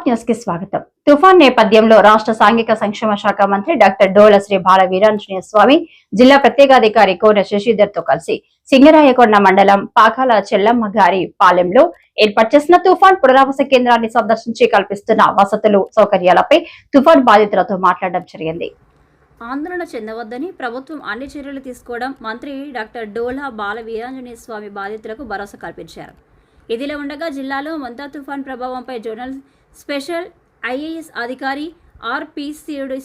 Star న్యూస్కి స్వాగతం. తుఫాన్ నేపథ్యంలో రాష్ట్ర సాంఘిక సంక్షేమ శాఖ మంత్రి డాక్టర్ డోల శ్రీ బాల వీరాంజనేయ స్వామి జిల్లా ప్రత్యేకాధికారి కోన శశిధర్తో కలిసి సింగరాయకొండ మండలం పాకాల చెల్లమ్మ గారి పాలెంలో ఏర్పాటు చేసిన తుఫాన్ పునరావాస కేంద్రాన్ని సందర్శించి కల్పిస్తున్న వసతులు సౌకర్యాలపై తుఫాన్ బాధితులతో మాట్లాడడం జరిగింది. ఆందోళన చెందవద్దని ప్రభుత్వం అన్ని చర్యలు తీసుకోవడం మంత్రి డాక్టర్ డోలా బాల వీరాంజనేయ స్వామి బాధితులకు భరోసా కల్పించారు. ఇదిలా ఉండగా జిల్లాలో మంతా తుఫాన్ ప్రభావంపై జోనల్ స్పెషల్ ఐఏఎస్ అధికారి ఆర్పి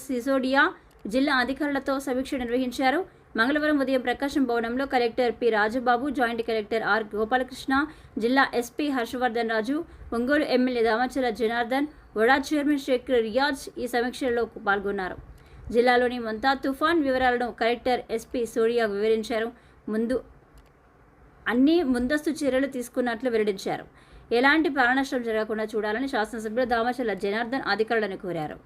సిసోడియా జిల్లా అధికారులతో సమీక్ష నిర్వహించారు. మంగళవారం ఉదయం ప్రకాశం భవనంలో collector P Rajubabu joint collector R Gopalakrishna జిల్లా ఎస్పీ హర్షవర్ధన్ రాజు ఒంగోలు ఎమ్మెల్యే దామచల జనార్దన్ వడా చైర్మన్ షేక్ రియాజ్ ఈ సమీక్షలో పాల్గొన్నారు. జిల్లాలోని మంతా తుఫాన్ వివరాలను కలెక్టర్ ఎస్పీ సోడియా వివరించారు. ముందు అన్ని ముందస్తు చర్యలు తీసుకున్నట్లు వెల్లడించారు. ఎలాంటి ప్రాణనష్టం జరగకుండా చూడాలని శాసనసభ్యులు దామచల జనార్దన్ అధికారులను కోరారు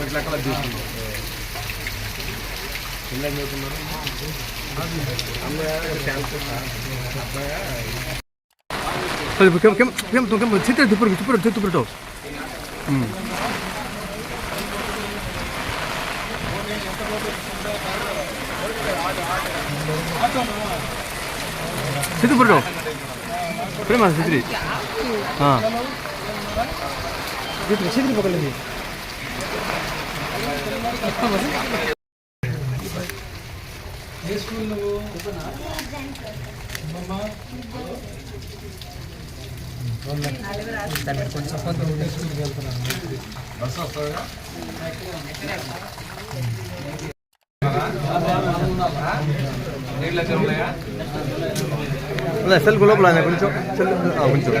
వాళ్ళకి లెక్కల తీసుకున్నాం పిల్లలు చదువుతున్నారు చిత్ర తిప్పుడు తిప్పుడు సిద్ధిపురం ప్రేమ సిద్ధి సిద్ధి పక్కలేదు ఏ స్కూల్ నువ్వు కొంచెం బస్సు వస్తుందా సెల్ లోపల కొంచెం సెల్ కొంచెం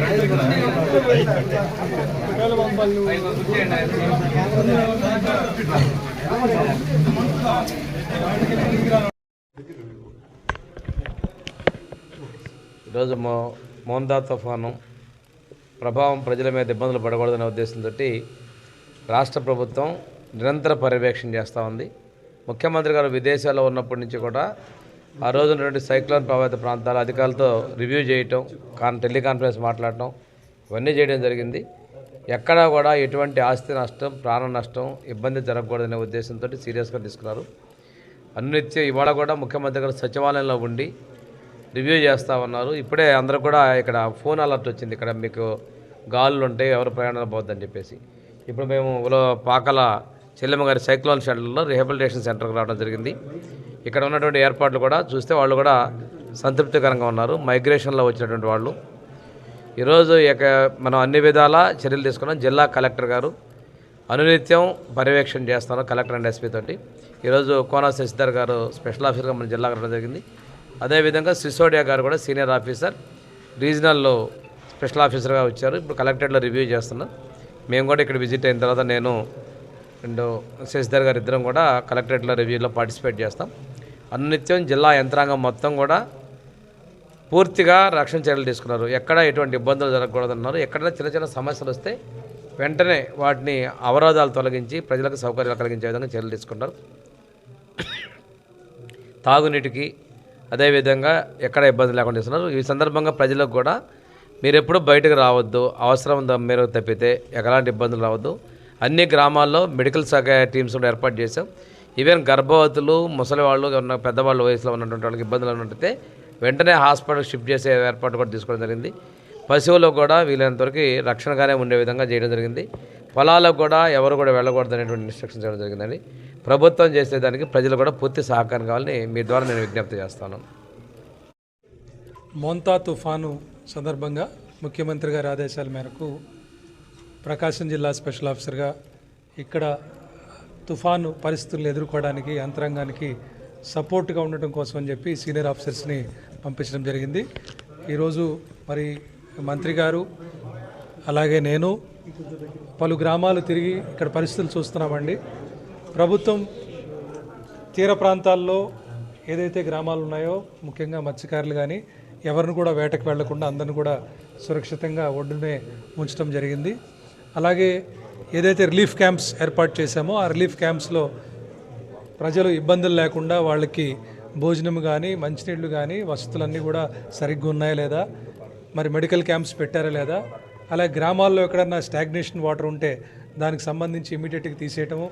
ఈరోజు మో మోందా తుఫాను ప్రభావం ప్రజల మీద ఇబ్బందులు పడకూడదనే ఉద్దేశంతో రాష్ట్ర ప్రభుత్వం నిరంతర పర్యవేక్షణ చేస్తూ ఉంది. ముఖ్యమంత్రి గారు విదేశాల్లో ఉన్నప్పటి నుంచి కూడా ఆ రోజు ఉన్నటువంటి సైక్లోన్ ప్రభావిత ప్రాంతాల అధికారులతో రివ్యూ చేయటం కాన్ టెలికాన్ఫరెన్స్ మాట్లాడటం ఇవన్నీ చేయడం జరిగింది. ఎక్కడా కూడా ఎటువంటి ఆస్తి నష్టం ప్రాణ నష్టం ఇబ్బంది జరగకూడదనే ఉద్దేశంతో సీరియస్గా తీసుకున్నారు. అన్నిత్యం ఇవాళ కూడా ముఖ్యమంత్రి గారు సచివాలయంలో ఉండి రివ్యూ చేస్తూ ఉన్నారు. ఇప్పుడే అందరూ కూడా ఇక్కడ ఫోన్ అలర్ట్ వచ్చింది. ఇక్కడ మీకు గాలులు ఉంటాయి ఎవరు ప్రయాణాలు పోద్దని చెప్పేసి. ఇప్పుడు మేము పాకల చెల్లెమ్మ గారి సైక్లోన్ షెల్టర్లో రిహాబిలిటేషన్ సెంటర్కి రావడం జరిగింది. ఇక్కడ ఉన్నటువంటి ఏర్పాట్లు కూడా చూస్తే వాళ్ళు కూడా సంతృప్తికరంగా ఉన్నారు. మైగ్రేషన్లో వచ్చినటువంటి వాళ్ళు. ఈరోజు ఇక మనం అన్ని విధాల చర్యలు తీసుకున్నాం. జిల్లా కలెక్టర్ గారు అనునిత్యం పర్యవేక్షణ చేస్తున్నారు కలెక్టర్ అండ్ ఎస్పీ తోటి. ఈరోజు కోన శశిధర్ గారు స్పెషల్ ఆఫీసర్గా మన జిల్లాకు రావడం జరిగింది. అదేవిధంగా సిసోడియా గారు కూడా సీనియర్ ఆఫీసర్ రీజనల్లో స్పెషల్ ఆఫీసర్గా వచ్చారు. ఇప్పుడు కలెక్టరేట్లో రివ్యూ చేస్తున్నాం. మేము కూడా ఇక్కడ విజిట్ అయిన తర్వాత నేను అండ్ శశిధర్ గారు ఇద్దరం కూడా కలెక్టరేట్లో రివ్యూలో పార్టిసిపేట్ చేస్తాం. అనునిత్యం జిల్లా యంత్రాంగం మొత్తం కూడా పూర్తిగా రక్షణ చర్యలు తీసుకున్నారు. ఎక్కడ ఎటువంటి ఇబ్బందులు జరగకూడదన్నారు. ఎక్కడైనా చిన్న చిన్న సమస్యలు వస్తే వెంటనే వాటిని అవరోధాలు తొలగించి ప్రజలకు సౌకర్యాలు కలిగించే విధంగా చర్యలు తీసుకున్నారు తాగునీటికి అదేవిధంగా ఎక్కడ ఇబ్బంది లేకుండా చేస్తున్నారు. ఈ సందర్భంగా ప్రజలకు కూడా మీరు ఎప్పుడు బయటకు రావద్దు. అవసరం మీరు తప్పితే ఎలాంటి ఇబ్బందులు రావద్దు. అన్ని గ్రామాల్లో మెడికల్ శాఖ టీమ్స్ కూడా ఏర్పాటు చేశాం. ఈవెన్ గర్భవతులు ముసలి వాళ్ళు ఉన్న పెద్దవాళ్ళు వయసులో ఉన్నటువంటి వాళ్ళకి ఇబ్బందులు ఉన్నట్టయితే వెంటనే హాస్పిటల్ షిఫ్ట్ చేసే ఏర్పాటు కూడా తీసుకోవడం జరిగింది. పశువులు కూడా వీలైనంతవరకు రక్షణగానే ఉండే విధంగా చేయడం జరిగింది. పొలాలకు కూడా ఎవరు కూడా వెళ్ళకూడదు అనేటువంటి ఇన్స్ట్రక్షన్ చేయడం జరిగిందండి. ప్రభుత్వం చేసేదానికి ప్రజలు కూడా పూర్తి సహకారం కావాలని మీ ద్వారా నేను విజ్ఞప్తి చేస్తాను. మోంతా తుఫాను సందర్భంగా ముఖ్యమంత్రి గారి ఆదేశాల మేరకు ప్రకాశం జిల్లా స్పెషల్ ఆఫీసర్గా ఇక్కడ తుఫాను పరిస్థితులను ఎదుర్కోవడానికి యంత్రాంగానికి సపోర్ట్గా ఉండటం కోసం అని చెప్పి సీనియర్ ఆఫీసర్స్ని పంపించడం జరిగింది. ఈరోజు మరి మంత్రి గారు అలాగే నేను పలు గ్రామాలు తిరిగి ఇక్కడ పరిస్థితులు చూస్తున్నామండి. ప్రభుత్వం తీర ప్రాంతాల్లో ఏదైతే గ్రామాలు ఉన్నాయో ముఖ్యంగా మత్స్యకారులు కానీ ఎవరిని కూడా వేటకు వెళ్ళకుండా అందరిని కూడా సురక్షితంగా ఒడ్డునే ఉంచడం జరిగింది. అలాగే ఏదైతే రిలీఫ్ క్యాంప్స్ ఏర్పాటు చేశామో ఆ రిలీఫ్ క్యాంప్స్లో ప్రజలు ఇబ్బందులు లేకుండా వాళ్ళకి భోజనం కానీ మంచినీళ్ళు కానీ వసతులన్నీ కూడా సరిగ్గా ఉన్నాయా లేదా? మరి మెడికల్ క్యాంప్స్ పెట్టారా లేదా? అలాగే గ్రామాల్లో ఎక్కడన్నా స్టాగ్నేషన్ వాటర్ ఉంటే దానికి సంబంధించి ఇమీడియట్గా తీసేయటము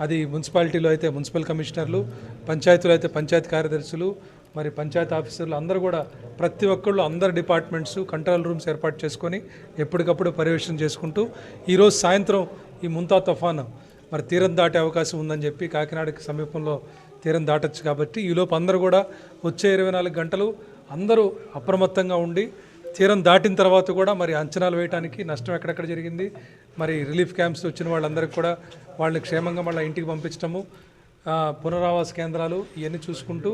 అది మున్సిపాలిటీలో అయితే మున్సిపల్ కమిషనర్లు పంచాయతీలో అయితే పంచాయతీ కార్యదర్శులు మరి పంచాయతీ ఆఫీసర్లు అందరూ కూడా ప్రతి ఒక్కళ్ళు అందరు డిపార్ట్మెంట్స్ కంట్రోల్ రూమ్స్ ఏర్పాటు చేసుకొని ఎప్పటికప్పుడు పర్యవేక్షణ చేసుకుంటూ ఈరోజు సాయంత్రం ఈ ముంతా తుఫాను మరి తీరం దాటే అవకాశం ఉందని చెప్పి కాకినాడకి సమీపంలో తీరం దాటొచ్చు కాబట్టి ఈలోపు అందరూ కూడా వచ్చే ఇరవై నాలుగు గంటలు అందరూ అప్రమత్తంగా ఉండి తీరం దాటిన తర్వాత కూడా మరి అంచనాలు వేయడానికి నష్టం ఎక్కడెక్కడ జరిగింది? మరి రిలీఫ్ క్యాంప్స్ వచ్చిన వాళ్ళందరికీ కూడా వాళ్ళని క్షేమంగా మళ్ళీ ఇంటికి పంపించడము పునరావాస కేంద్రాలు ఇవన్నీ చూసుకుంటూ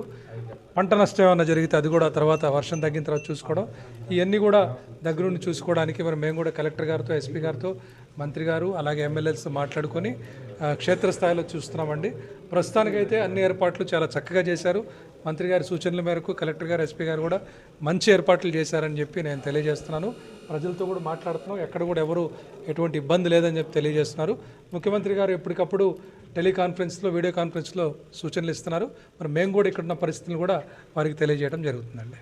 పంట నష్టం ఏమైనా జరిగితే అది కూడా తర్వాత వర్షం తగ్గిన తర్వాత చూసుకోవడం. ఇవన్నీ కూడా దగ్గరుండి చూసుకోవడానికి మరి మేము కూడా కలెక్టర్ గారితో ఎస్పీ గారితో మంత్రి గారు అలాగే ఎమ్మెల్యేలతో మాట్లాడుకొని క్షేత్రస్థాయిలో చూస్తున్నామండి. ప్రస్తుతానికైతే అన్ని ఏర్పాట్లు చాలా చక్కగా చేశారు. మంత్రి గారి సూచనల మేరకు కలెక్టర్ గారు ఎస్పీ గారు కూడా మంచి ఏర్పాట్లు చేశారని చెప్పి నేను తెలియజేస్తున్నాను. ప్రజలతో కూడా మాట్లాడుతున్నాం. ఎక్కడ కూడా ఎవరు ఎటువంటి ఇబ్బంది లేదని చెప్పి తెలియజేస్తున్నారు. ముఖ్యమంత్రి గారు ఎప్పటికప్పుడు టెలికాన్ఫరెన్స్లో వీడియో కాన్ఫరెన్స్లో సూచనలు ఇస్తున్నారు. మరి మేము కూడా ఇక్కడ ఉన్న పరిస్థితులను కూడా వారికి తెలియజేయడం జరుగుతుందండి.